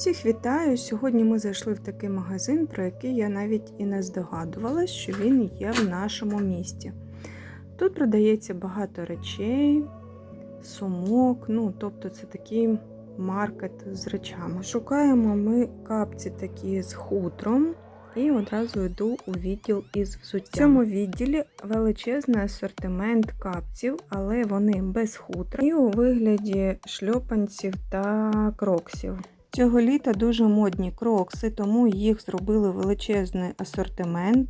Всіх вітаю! Сьогодні ми зайшли в такий магазин, про який я навіть і не здогадувалась, що він є в нашому місті. Тут продається багато речей, сумок, ну тобто це такий маркет з речами. Шукаємо ми капці такі з хутром. І одразу йду у відділ із взуттям. В цьому відділі величезний асортимент капців, але вони без хутра і у вигляді шльопанців та кроксів. Цього літа дуже модні крокси, тому їх зробили величезний асортимент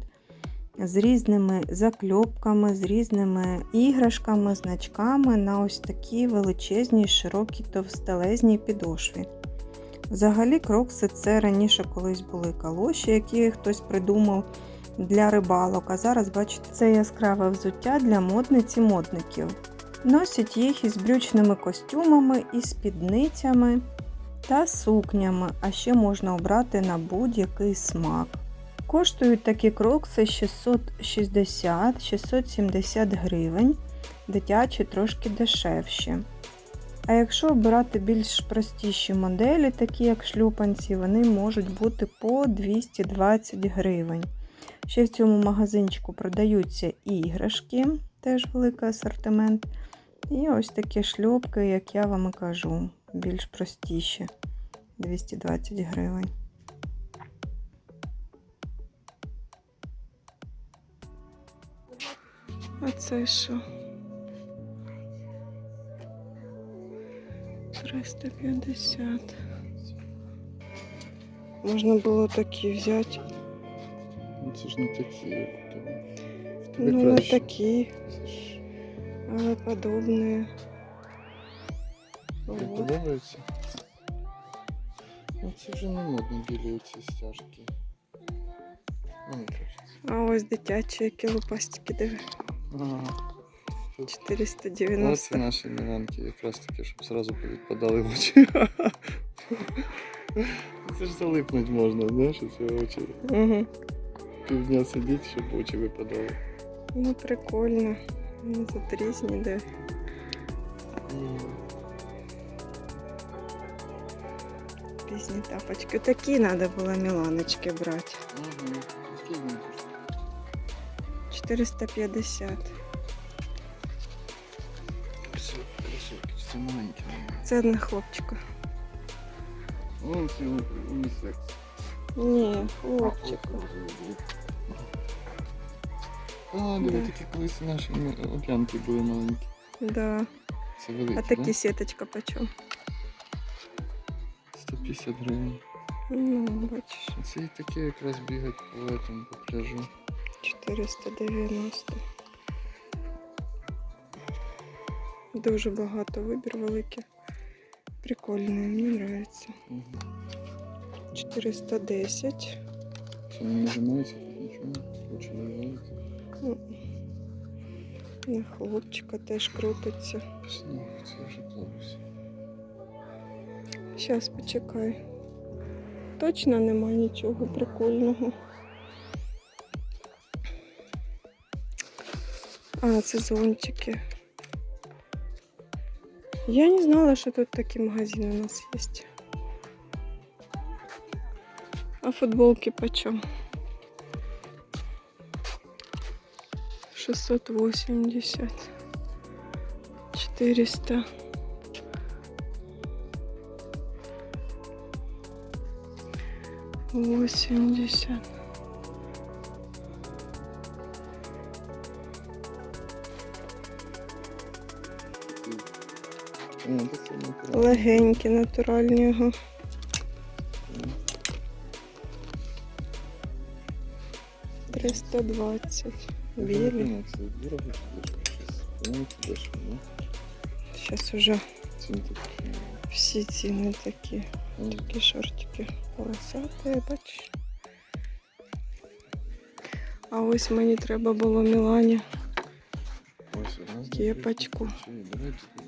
з різними закльопками, з різними іграшками, значками на ось такій величезній, широкій, товстелезній підошві. Взагалі, крокси це раніше колись були калоші, які хтось придумав для рибалок. А зараз, бачите, це яскраве взуття для модниці модників. Носять їх із брючними костюмами, і спідницями та сукнями, а ще можна обрати на будь-який смак. Коштують такі крокси 660-670 гривень, дитячі трошки дешевші. А якщо обирати більш простіші моделі, такі як шлюпанці, вони можуть бути по 220 гривень. Ще в цьому магазинчику продаються іграшки, теж великий асортимент. І ось такі шльопки, як я вам і кажу, більш простіші 220 гривень. А це що? 350. Можна було такі взяти. Ну це ж не такі, Ну, не такі, але подобні. тобі подобається? Ну це вже не модно білі оці стяжки. Мені кажеться. А ось дитячі, які лопастики диви. Ага. Тут 490. Оці наші мілянки якраз таки, щоб зразу повідпадали в очі. Це ж залипнуть можна, знаєш, ці очі. Угу. Півдня сидіть, щоб очі випадали. Ну, прикольно. Вони тут різні, Різні тапочки. Такі треба було Міланочки брати. Угу. Скільки він коштує? 450. Все, кросівки, це маленькі. Це одна хлопчика. Вон ці унісекс. Ні, хлопчик. А, диви, Да. такі колись наші оглянки були маленькі. Да. Це великі, А такі да? сіточка почем? 150 гривень. Ну, бачиш, Це і такі якраз бігають по, этому, по пляжу. 490. Дуже багато вибір великий. Прикольний, мені подобається. Угу. 410. Це не нажимається тут нічого. Очі не. Ну, На хлопчика теж крутиться. Пісні, це вже плавився. Щас почекай. Точно нема нічого прикольного. А, це зонтики. Я не знала, що тут такі магазини у нас є. А футболки почем? 680. 400. Восемьдесят. О, таке натуральне. Легенькі, натуральні його. Триста двадцять. Білі. Зараз уже всі ціни такі. Ну, Такі шортики полосаті, бачиш. А ось мені треба було Мілані. Ось одна з Кепочку. речей. Давай таку.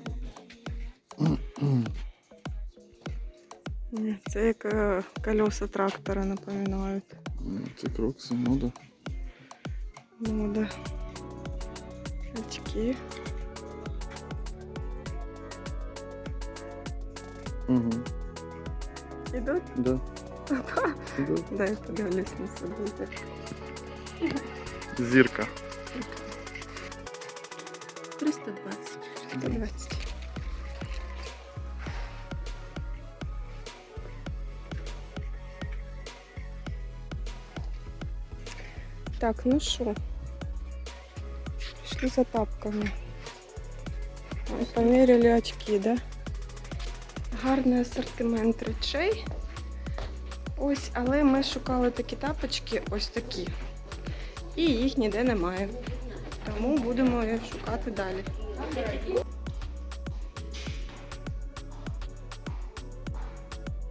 Ні, Це як е, колеса трактора напоминають. Ну, Це крокси, мода. Мода. Очки. Угу. Ідуть? Да. Да. Дай я подивлюсь на себе. Зірка. 320. 320. Так, ну що? Пішли за тапками. Ой, Поміряли очки, да? Гарний асортимент речей. Ось, але ми шукали такі тапочки, ось такі. І їх ніде немає. Тому будемо шукати далі.